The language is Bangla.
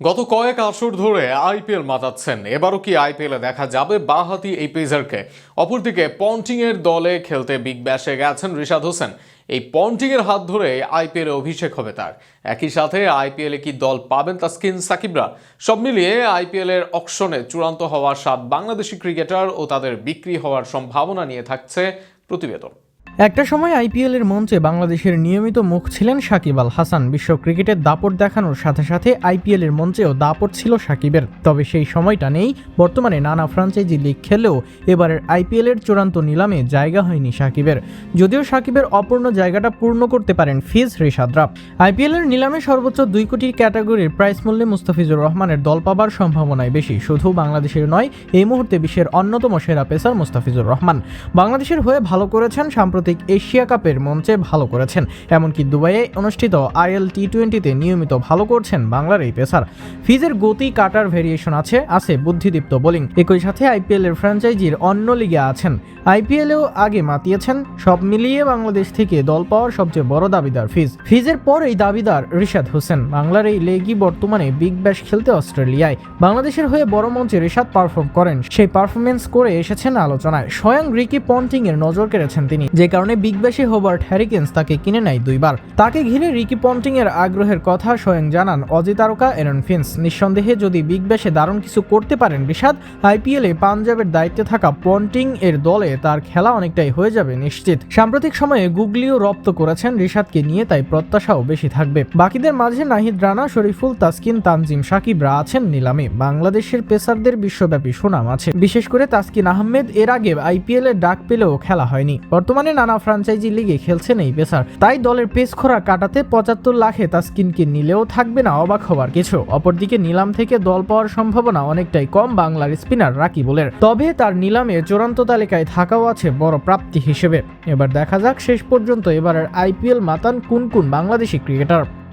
গত কয়েক আসর ধরে আইপিএল মাতাচ্ছেন। এবারও কি আইপিএলে দেখা যাবে? বাহাতি এই পেসারকে। অপরদিকে পন্টিং এর দলে খেলতে বিগ ব্যাশে গেছেন রিশাদ হোসেন। এই পন্টিং এর হাত ধরে আইপিএলে অভিষেক হবে তার। একই সাথে আইপিএলে কি দল পাবেন তাসকিন সাকিবরা? সব মিলিয়ে আইপিএল এর অকশনে চূড়ান্ত হওয়ার সাত বাংলাদেশি ক্রিকেটার ও তাদের বিক্রি হওয়ার সম্ভাবনা নিয়ে থাকছে প্রতিবেদন। একটা সময় আইপিএল এর মঞ্চে বাংলাদেশের নিয়মিত মুখ ছিলেন সাকিব আল হাসান। বিশ্ব ক্রিকেটের দাপট দেখানোর সাথে সাথে আইপিএল এর মঞ্চেও দাপট ছিল সাকিবের। তবে সেই সময়টা নেই, বর্তমানে নানা ফ্রাঞ্চাইজি লিগ খেলেও এবারের আইপিএল এর চূড়ান্ত নিলামে জায়গা হয়নি সাকিবের। যদিও সাকিবের অপূর্ণ জায়গাটা পূর্ণ করতে পারেন ফিজ রিশাদরা। আইপিএল এর নিলামে সর্বোচ্চ দুই কোটি ক্যাটাগরির প্রাইস মূল্যে মুস্তাফিজুর রহমানের দল পাবার সম্ভাবনাই বেশি। শুধু বাংলাদেশের নয়, এই মুহূর্তে বিশ্বের অন্যতম সেরা পেসার মুস্তাফিজুর রহমান। বাংলাদেশের হয়ে ভালো করেছেন সাম্প্রতিক এশিয়া কাপের মঞ্চে ভালো করেছেন। এমনকি দুবাইয়ে অনুষ্ঠিত আইএল টি টোয়েন্টিতে নিয়মিত ভালো করছেন বাংলার এই পেসার। ফিজের গতি কাটার ভেরিয়েশন আছে আছে বুদ্ধিদীপ্ত বোলিং। একই সাথে আইপিএল এর ফ্র্যাঞ্চাইজির অন্য লিগে আছেন। আইপিএলেও আগে মাতিয়েছেন, সব মিলিয়ে বাংলাদেশ থেকে দল পাওয়ার সবচেয়ে বড় দাবিদার ফিজ। ফিজের পর এই দাবিদার রিশাদ হোসেন, বাংলার এই লেগই বর্তমানে বিগ ব্যাশ খেলতে অস্ট্রেলিয়ায়। বাংলাদেশের হয়ে বড় মঞ্চে রিশাদ পারফর্ম করেন। সেই পারফরমেন্স করে এসেছেন আলোচনায়। স্বয়ং রিকি পন্টিং এর নজর কেড়েছেন তিনি। যে কারণে বিগ ব্যাশে হোবার্ট হ্যারিকেন্স তাকে কিনে নেয় দুইবার। তাকে ঘিরে রিকি পন্টিং এর আগ্রহের কথা স্বয়ং জানান অজি তারকা এরন ফিন্স নিঃসন্দেহে যদি বিগ ব্যাশে দারুণ কিছু করতে পারেন রিশাদ আইপিএলে পাঞ্জাবের দায়িত্বে থাকা পন্টিং এর দলে তার খেলা অনেকটাই হয়ে যাবে নিশ্চিত। সাম্প্রতিক সময়ে গুগলিও রপ্ত করেছেন রিশাদকে নিয়ে, তাই প্রত্যাশাও বেশি থাকবে। বাকিদের মাঝে নাহিদ রানা, শরীফুল তাসকিন, তানজিম সাকিবরা আছেন নিলামে। বাংলাদেশের পেসারদের বিশ্বব্যাপী সুনাম আছে। বিশেষ করে তাসকিন আহমেদ, এর আগে আইপিএল এর ডাক পেলেও খেলা হয়নি। বর্তমানে নানা ফ্রাঞ্চাইজি লিগে খেলছেন এই পেসার। তাই দলের পেস খোরা কাটাতে পঁচাত্তর লাখে তাসকিনকে নিলেও থাকবে না অবাক হওয়ার কিছু। অপরদিকে নিলাম থেকে দল পাওয়ার সম্ভাবনা অনেকটাই কম বাংলার স্পিনার রাকিবুলের। তবে তার নিলামে চূড়ান্ত তালিকায় থাকাও আছে বড় প্রাপ্তি হিসেবে। এবার দেখা যাক শেষ পর্যন্ত এবারের আইপিএল মাতান কোন কোন বাংলাদেশি ক্রিকেটার।